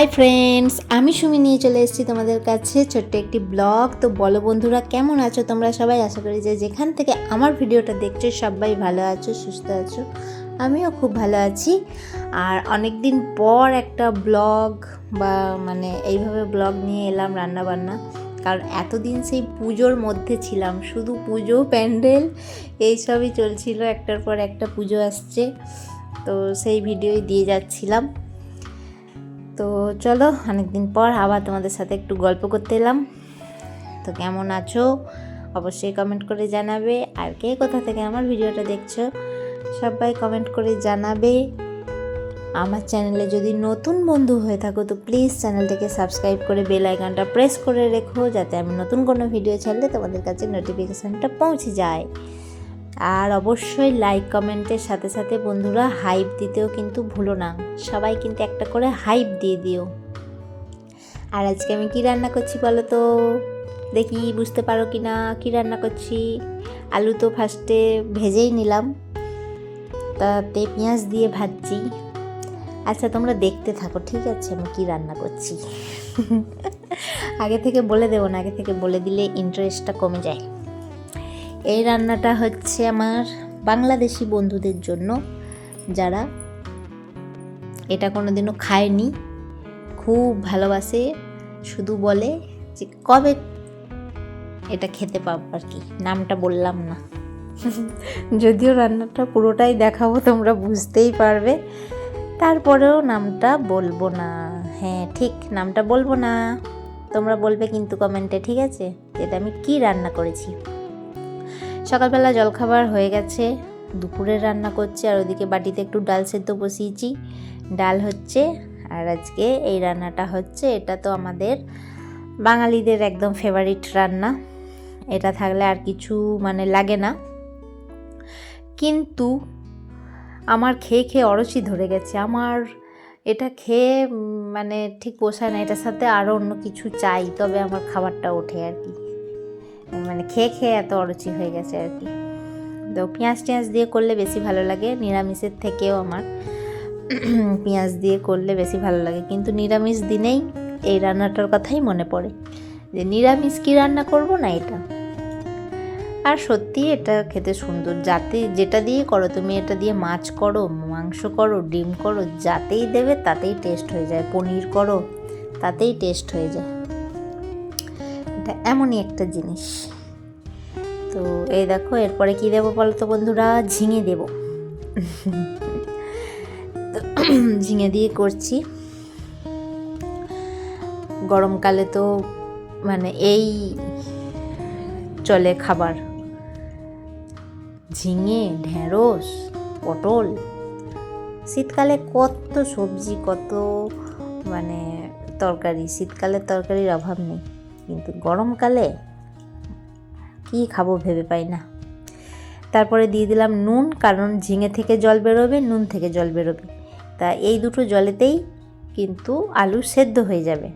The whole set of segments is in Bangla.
হাই ফ্রেন্ডস আমি সুমি নিয়ে চলে এসেছি তোমাদের কাছে ছোট্ট একটি ব্লগ। তো বলো বন্ধুরা, কেমন আছো তোমরা সবাই? আশা করি যে যেখান থেকে আমার ভিডিওটা দেখছ, সবাই ভালো আছো, সুস্থ আছো। আমিও খুব ভালো আছি। আর অনেক দিন পর একটা ব্লগ বা মানে এইভাবে ব্লগ নিয়ে এলাম রান্না বান্না কারণ এতদিন সেই পুজোর মধ্যে ছিলাম, শুধু পুজো, প্যান্ডেল এইসবই চলছিল। একটার পর একটা পুজো আসছে, তো সেই ভিডিওই দিয়ে যাচ্ছিলাম। তো চলো, অনেকদিন পর আবার তোমাদের সাথে একটু গল্প করতে এলাম। তো কেমন আছো? অবশ্যই কমেন্ট করে জানাবে। আর কে কোথা থেকে আমার ভিডিওটা দেখছ, সবাই কমেন্ট করে জানাবে। আমার চ্যানেলে যদি নতুন বন্ধু হয়ে থাকো, তো প্লিজ চ্যানেলটাকে সাবস্ক্রাইব করে বেল আইকনটা প্রেস করে রেখো, যাতে আমি নতুন কোনো ভিডিও ছাড়লে তোমাদের কাছে নোটিফিকেশানটা পৌঁছে যায়। আর অবশ্যই লাইক কমেন্টের সাথে সাথে বন্ধুরা হাইপ দিতেও কিন্তু ভুলো না। সবাই কিন্তু একটা করে হাইপ দিয়ে দিও। আর আজকে আমি কি রান্না করছি বলো তো? দেখি, বুঝতে পারো কি না? কী রান্না করছি? আলু তো ফার্স্টে ভেজেই নিলাম। তাতে পেঁয়াজ দিয়ে ভাজছি। আচ্ছা তোমরা দেখতে থাকো, ঠিক আছে? আমি কী রান্না করছি? আগে থেকে বলে দেবো না, আগে থেকে বলে দিলে ইন্টারেস্টটা কমে যায়। এই রান্নাটা হচ্ছে আমার বাংলাদেশি বন্ধুদের জন্য, যারা এটা কোনোদিনও খায়নি। খুব ভালোবাসে, শুধু বলে যে কবে এটা খেতে পাবো আর কি, নামটা বললাম না। যদিও রান্নাটা পুরোটাই দেখাবো, তোমরা বুঝতেই পারবে। তারপরেও নামটা বলব না। হ্যাঁ ঠিক, নামটা বলব না। তোমরা বলবে কিন্তু কমেন্টে, ঠিক আছে? এটা আমি কি রান্না করেছি? সকালবেলা জলখাবার হয়ে গেছে, দুপুরে রান্না করছি আর ওদিকে বাটিতে একটু ডাল সেদ্ধ বসিয়েছি। ডাল হচ্ছে আর আজকে এই রান্নাটা হচ্ছে, এটা তো আমাদের বাঙালিদের একদম ফেভারিট রান্না। এটা থাকলে আর কিছু মানে লাগে না। কিন্তু আমার খেয়ে খেয়ে অরচি ধরে গেছে। আমার এটা খেয়ে মানে ঠিক পোষায় না, এটার সাথে আরও অন্য কিছু চাই, তবে আমার খাবারটা ওঠে আর কি। মানে খেয়ে খেয়ে এত অরুচি হয়ে গেছে আর কি। তো পেঁয়াজ টিয়াজ দিয়ে করলে বেশি ভালো লাগে, নিরামিষের থেকেও আমার। পেঁয়াজ দিয়ে করলে বেশি ভালো লাগে, কিন্তু নিরামিষ দিনেই এই রান্নাটার কথাই মনে পড়ে, যে নিরামিষ কী রান্না করব না এটা? আর সত্যি এটা খেতে সুন্দর, যাতে যেটা দিয়ে করো, তুমি এটা দিয়ে মাছ করো, মাংস করো, ডিম করো, যাতেই দেবে তাতেই টেস্ট হয়ে যায়, পনির করো, তাতেই টেস্ট হয়ে যায়। এটা এমনই একটা জিনিস। তো এই দেখো, এরপরে কি দেবো বলো তো বন্ধুরা? ঝিঙে দেব। ঝিঙে দিয়ে করছি। গরমকালে তো মানে এই চলে খাবার। ঝিঙে, ঢেঁড়স, পটল। শীতকালে কত সবজি, কত মানে তরকারি শীতকালে তরকারির অভাব নেই। কিন্তু গরমকালে কি খাব ভেবে পাই না। তারপরে দিয়ে দিলাম নুন, কারণ ঝিঙে থেকে জল বেরোবে, নুন থেকে জল বেরোবে। তা এই দুটো জলেতেই কিন্তু আলু সেদ্ধ হয়ে যাবে।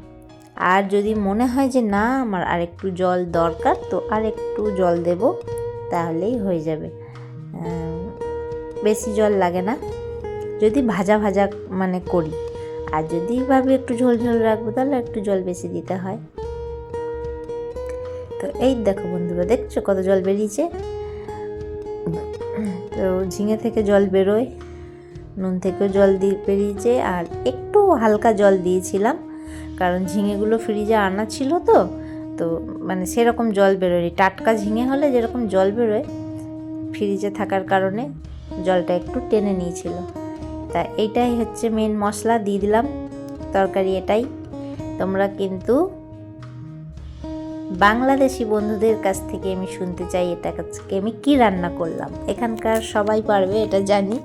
আর যদি মনে হয় যে না, আমার আরেকটু জল দরকার, তো আর একটু জল দেব, তাহলেই হয়ে যাবে। বেশি জল লাগে না। যদি ভাজা ভাজা মানে করি। আর যদি ভাবি একটু ঝোল ঝোল রাখব, তাহলে একটু জল বেশি দিতে হয়। তো এই দেখো বন্ধুরা, দেখছ কত জল বেরিয়েছে? তো ঝিঙে থেকে জল বেরোয়, নুন থেকেও জল দিয়ে বেরিয়েছে, আর একটু হালকা জল দিয়েছিলাম, কারণ ঝিঙেগুলো ফ্রিজে আনা ছিল তো তো মানে সেরকম জল বেরোয়নি। টাটকা ঝিঙে হলে যেরকম জল বেরোয়, ফ্রিজে থাকার কারণে জলটা একটু টেনে নিয়েছিল। তা এইটাই হচ্ছে মেন মশলা, দিয়ে দিলাম, তরকারি এটাই। তোমরা কিন্তু বাংলাদেশি বন্ধুদের কাছ থেকে আমি শুনতে চাই এটা আজকে আমি কি রান্না করলাম। এখানকার সবাই পারবে এটা জানি,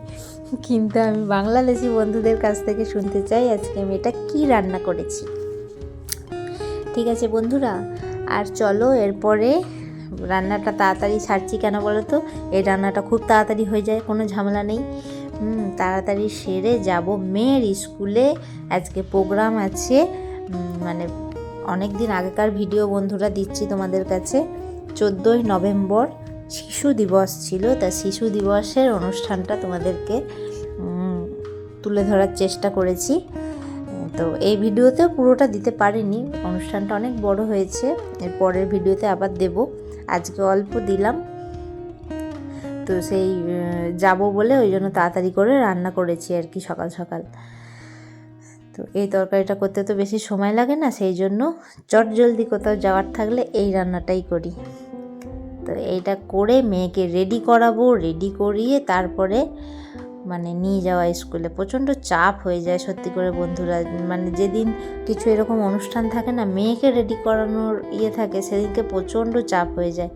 কিন্তু আমি বাংলাদেশি বন্ধুদের কাছ থেকে শুনতে চাই আজকে আমি এটা কি রান্না করেছি। ঠিক আছে বন্ধুরা, আর চলো এরপরে রান্নাটা তাড়াতাড়ি ছাড়ছি কেন বলো তো এই রান্নাটা খুব তাড়াতাড়ি হয়ে যায়, কোনো ঝামেলা নেই। তাড়াতাড়ি সেরে যাব মেয়ের স্কুলে। আজকে প্রোগ্রাম আছে মানে অনেক দিন আগেকার ভিডিও বন্ধুরা দিচ্ছি তোমাদের কাছে। চোদ্দোই নভেম্বর শিশু দিবস ছিল, তা শিশু দিবসের অনুষ্ঠানটা তোমাদেরকে তুলে ধরার চেষ্টা করেছি। তো এই ভিডিওতে পুরোটা দিতে পারিনি, অনুষ্ঠানটা অনেক বড় হয়েছে, এর পরের ভিডিওতে আবার দেব। আজকে অল্প দিলাম, তো সেই যাব বলে ওই জন্য তাড়াতাড়ি করে রান্না করেছি আর কি সকাল সকাল। তো এই তরকারিটা করতে তো বেশি সময় লাগে না, সেই জন্য চট জলদি কোথাও যাওয়ার থাকলে এই রান্নাটাই করি। তো এইটা করে মেয়েকে রেডি করাবো রেডি করিয়ে তারপরে মানে নিয়ে যাওয়া স্কুলে। প্রচণ্ড চাপ হয়ে যায় সত্যি করে বন্ধুরা মানে যেদিন কিছু এরকম অনুষ্ঠান থাকে না, মেয়েকে রেডি করানোর ইয়ে থাকে, সেদিনকে প্রচণ্ড চাপ হয়ে যায়।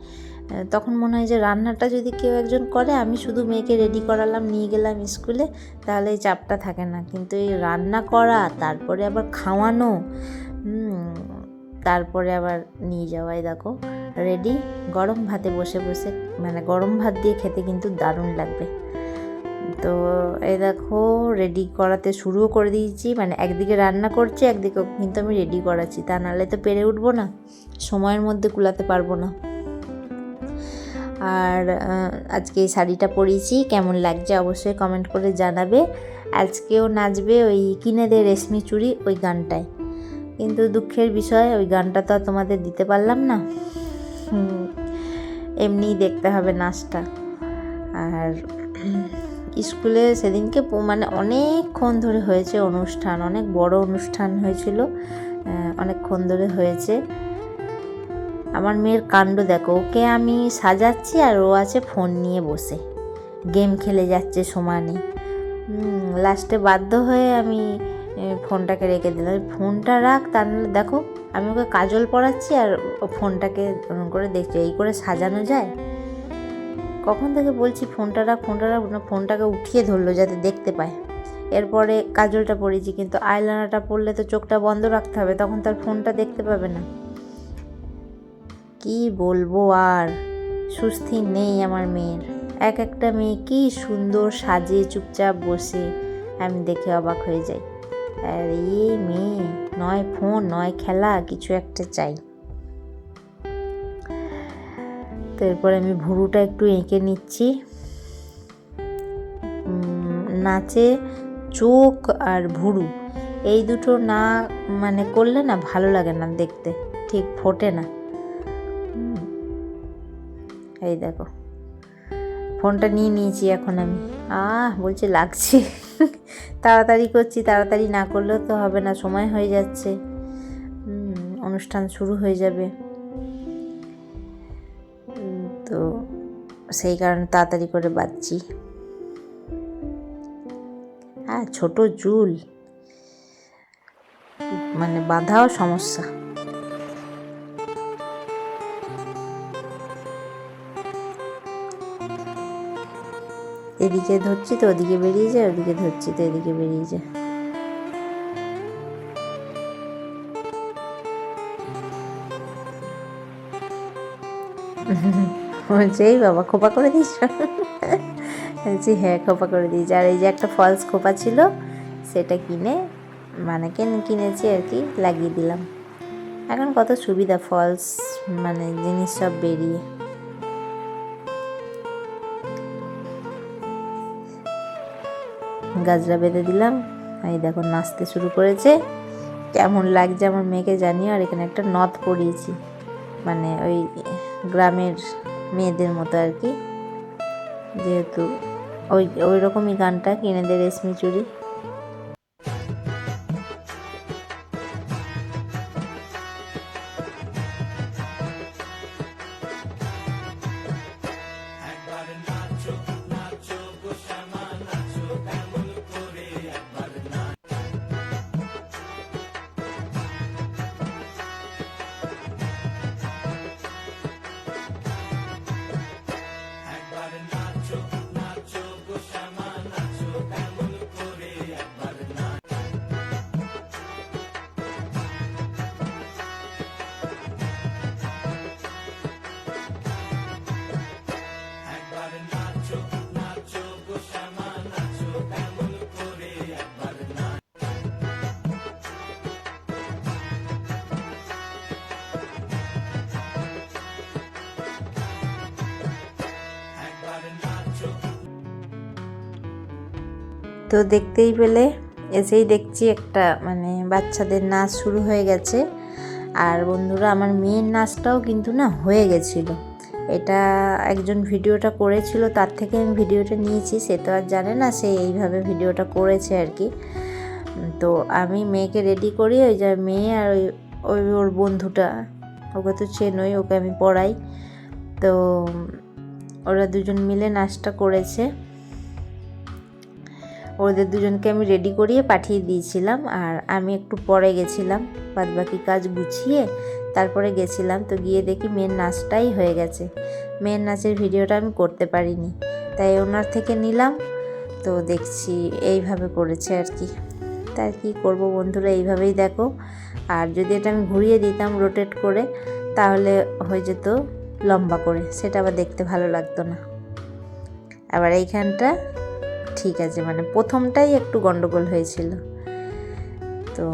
তখন মনে হয় যে রান্নাটা যদি কেউ একজন করে, আমি শুধু মেয়েকে রেডি করালাম, নিয়ে গেলাম স্কুলে তাহলে এই চাপটা থাকে না। কিন্তু এই রান্না করা, তারপরে আবার খাওয়ানো তারপরে আবার নিয়ে যাওয়াই দেখো রেডি গরম ভাতে বসে বসে মানে গরম ভাত দিয়ে খেতে কিন্তু দারুণ লাগবে। তো এই দেখো রেডি করাতে শুরুও করে দিয়েছি মানে একদিকে রান্না করছি একদিকে কিন্তু আমি রেডি করাচ্ছি। তা নাহলে তো পেরে উঠবো না, সময়ের মধ্যে কুলাতে পারব না। আর আজকে এই শাড়িটা পরিয়েছি কেমন লাগছে অবশ্যই কমেন্ট করে জানাবে। আজকেও নাচবে ওই কিনে দে রেশমি চুড়ি ওই গানটায়। কিন্তু দুঃখের বিষয়, ওই গানটা তো তোমাদের দিতে পারলাম না। এমনিই দেখতে হবে নাচটা। আর স্কুলে সেদিনকে মানে অনেকক্ষণ ধরে হয়েছে অনুষ্ঠান, অনেক বড় অনুষ্ঠান হয়েছিল অনেকক্ষণ ধরে হয়েছে। আমার মেয়ের কাণ্ড দেখো। ওকে আমি সাজাচ্ছি আর ও আছে ফোন নিয়ে বসে। গেম খেলে যাচ্ছে সমানে। লাস্টে বাধ্য হয়ে আমি ফোনটাকে রেখে দিলাম। ফোনটা রাখ তার দেখো, আমি ওকে কাজল পড়াচ্ছি আর ও ফোনটাকে করে দেখছি। এই করে সাজানো যায়? কখন থেকে বলছি ফোনটা রাখ ফোনটা রাখ? ফোনটাকে উঠিয়ে ধরলো যাতে দেখতে পায়। এরপরে কাজলটা পড়েছি কিন্তু আইলানাটা পড়লে তো চোখটা বন্ধ রাখতে হবে, তখন তার ফোনটা দেখতে পাবে না। কি বলব আর? সুস্থির নেই আমার মেয়ের। এক একটা মেয়ে কি সুন্দর সাজে চুপচাপ বসে আমি দেখে অবাক হয়ে যাই। আর এই মেয়ে, নয় ফোন, নয় খেলা, কিছু একটা চাই। তো এরপরে আমি ভুরুটা একটু এঁকে নিচ্ছি। নাচে চোখ আর ভুরু। এই দুটো না মানে করলে না ভালো লাগে না দেখতে। ঠিক ফোটে না। এই দেখো। ফোনটা নিয়ে নিয়েছি এখন আমি। আহ, বলছি লাগছে। তাড়াতাড়ি করছি, তাড়াতাড়ি না করলেও তো হবে না, সময় হয়ে যাচ্ছে। অনুষ্ঠান শুরু হয়ে যাবে। তো সেই কারণে তাড়াতাড়ি করে বাঁচছি হ্যাঁ ছোট চুল মানে বাঁধাও সমস্যা। এদিকে ধরছি তো, ওদিকে বেরিয়ে যায় ওদিকে ধরছি তো, এদিকে বেরিয়ে যায় এই বাবা, খোপা করে দিস। বলছি হ্যাঁ খোপা করে দিয়েছি। আর এই যে একটা ফলস খোপা ছিল, সেটা কিনে মানে কেন, কিনেছি আর কি, লাগিয়ে দিলাম। এখন কত সুবিধা ফলস মানে জিনিস সব বেরিয়ে। গাজরা বেঁধে দিলাম। এই দেখো, নাচতে শুরু করেছে। কেমন লাগছে আমার মেয়েকে জানিও। আর এখানে একটা নথ পরিয়েছি মানে ওই গ্রামের মেয়েদের মতো আর কি। যেহেতু ওই ওই রকমই গানটা কিনে দেয় রেশমি চুড়ি তো দেখতেই পেলে, এসেই দেখছি একটা মানে বাচ্চাদের নাচ শুরু হয়ে গেছে। আর বন্ধুরা, আমার মেয়ের নাচটাও কিন্তু না হয়ে গেছিল। এটা একজন ভিডিওটা করেছিল, তার থেকে আমি ভিডিওটা নিয়েছি, সে তো আর জানে না সে এইভাবে ভিডিওটা করেছে আর কি। তো আমি মেয়েকে রেডি করি, ওই যে মেয়ে আর ওই ওই ওর বন্ধুটা। ওকে তো চেনই, ওকে আমি পড়াই। তো ওরা দুজন মিলে নাচটা করেছে। ওদের দুজনকে আমি রেডি করিয়ে পাঠিয়ে দিয়েছিলাম আর আমি একটু পরে গেছিলাম বাদ বাকি কাজ গুছিয়ে তারপরে গেছিলাম। তো গিয়ে দেখি মেয়ের নাচটাই হয়ে গেছে। মেয়ের নাচের ভিডিওটা আমি করতে পারিনি। তাই ওনার থেকে নিলাম। তো দেখছি এইভাবে করেছে আর কি। তাই কি করব বন্ধুরা, এইভাবেই দেখো। আর যদি এটা আমি ঘুরিয়ে দিতাম রোটেট করে, তাহলে হয়ে যেত লম্বা করে। সেটা আবার দেখতে ভালো লাগতো না। আবার এইখানটা ঠিক আছে মানে প্রথমটাই একটু গন্ডগোল হয়েছিল। তো,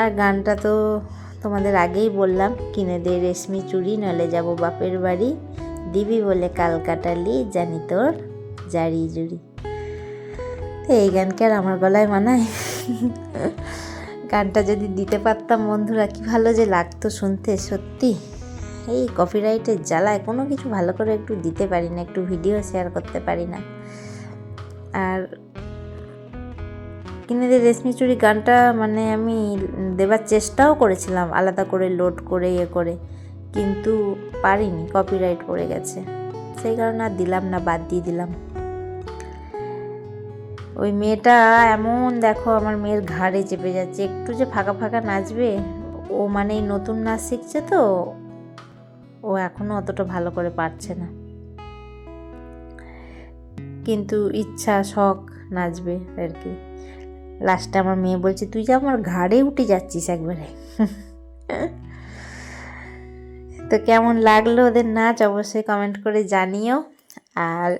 আর গানটা তো তোমাদের আগেই বললাম, কিনে দে রেশমি চুড়ি নলে যাব বাপের বাড়ি। দিবি বলে কাল কাটালি জানি তোর জারি জুড়ি। তো এই গানকে আর আমার গলায় মানায়? গানটা যদি দিতে পারতাম বন্ধুরা, কি ভালো যে লাগতো শুনতে, সত্যি। এই কপিরাইটের জ্বালায় কোনো কিছু ভালো করে একটু দিতে পারি না, একটু ভিডিও শেয়ার করতে পারি না। আর কিনে দিয়ে রেশমি চুরি গানটা মানে আমি দেবার চেষ্টাও করেছিলাম, আলাদা করে লোড করে ইয়ে করে, কিন্তু পারিনি কপিরাইট পড়ে গেছে। সেই কারণে আর দিলাম না, বাদ দিয়ে দিলাম। ওই মেয়েটা এমন, দেখো আমার মেয়ের ঘাড়ে চেপে যাচ্ছে, একটু যে ফাঁকা ফাঁকা নাচবে, ও মানে নতুন নাচ শিখছে তো, ও এখনও অতটা ভালো করে পারছে না। কিন্তু ইচ্ছা, শখ নাচবে আর কি লাস্টে আমার মেয়ে বলছে, তুই যে আমার ঘাড়ে উঠে যাচ্ছিস একবারে। তো কেমন লাগল ওদের নাচ অবশ্যই কমেন্ট করে জানিও। আর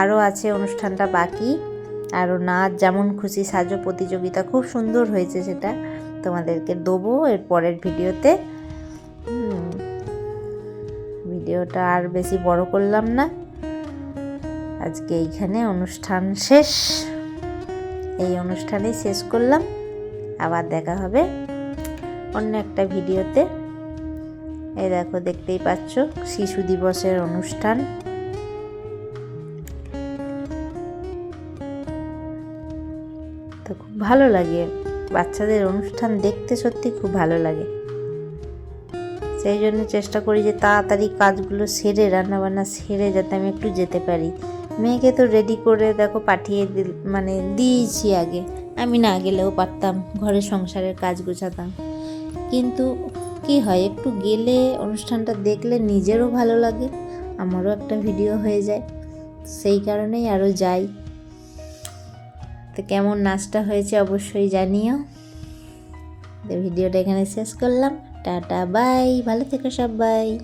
আরও আছে অনুষ্ঠানটা বাকি। আরও নাচ, যেমন খুশি সাজো প্রতিযোগিতা, খুব সুন্দর হয়েছে সেটা। তোমাদেরকে দেবো এর পরের ভিডিওতে। ভিডিওটা আর বেশি বড় করলাম না। আজকে এইখানে অনুষ্ঠান শেষ। এই অনুষ্ঠানেই শেষ করলাম। আবার দেখা হবে অন্য একটা ভিডিওতে। এই দেখো, দেখতেই পাচ্ছ, শিশু দিবসের অনুষ্ঠান। তো খুব ভালো লাগে। বাচ্চাদের অনুষ্ঠান দেখতে সত্যি খুব ভালো লাগে। সেই জন্য চেষ্টা করি যে তাড়াতাড়ি কাজগুলো সেরে, রান্নাবান্না সেরে যাতে আমি একটু যেতে পারি। মেয়েকে তো রেডি করে দেখো পাঠিয়ে দিল মানে দিয়েছি আগে। আমি না গেলেও পারতাম ঘরের সংসারের কাজ গোছাতাম। কিন্তু কি হয়, একটু গেলে অনুষ্ঠানটা দেখলে নিজেরও ভালো লাগে, আমারও একটা ভিডিও হয়ে যায়। সেই কারণেই আরও যাই। তো কেমন নাচটা হয়েছে অবশ্যই জানিও। ভিডিওটা এখানে শেষ করলাম। টাটা বাই ভালো থেকো সবাই।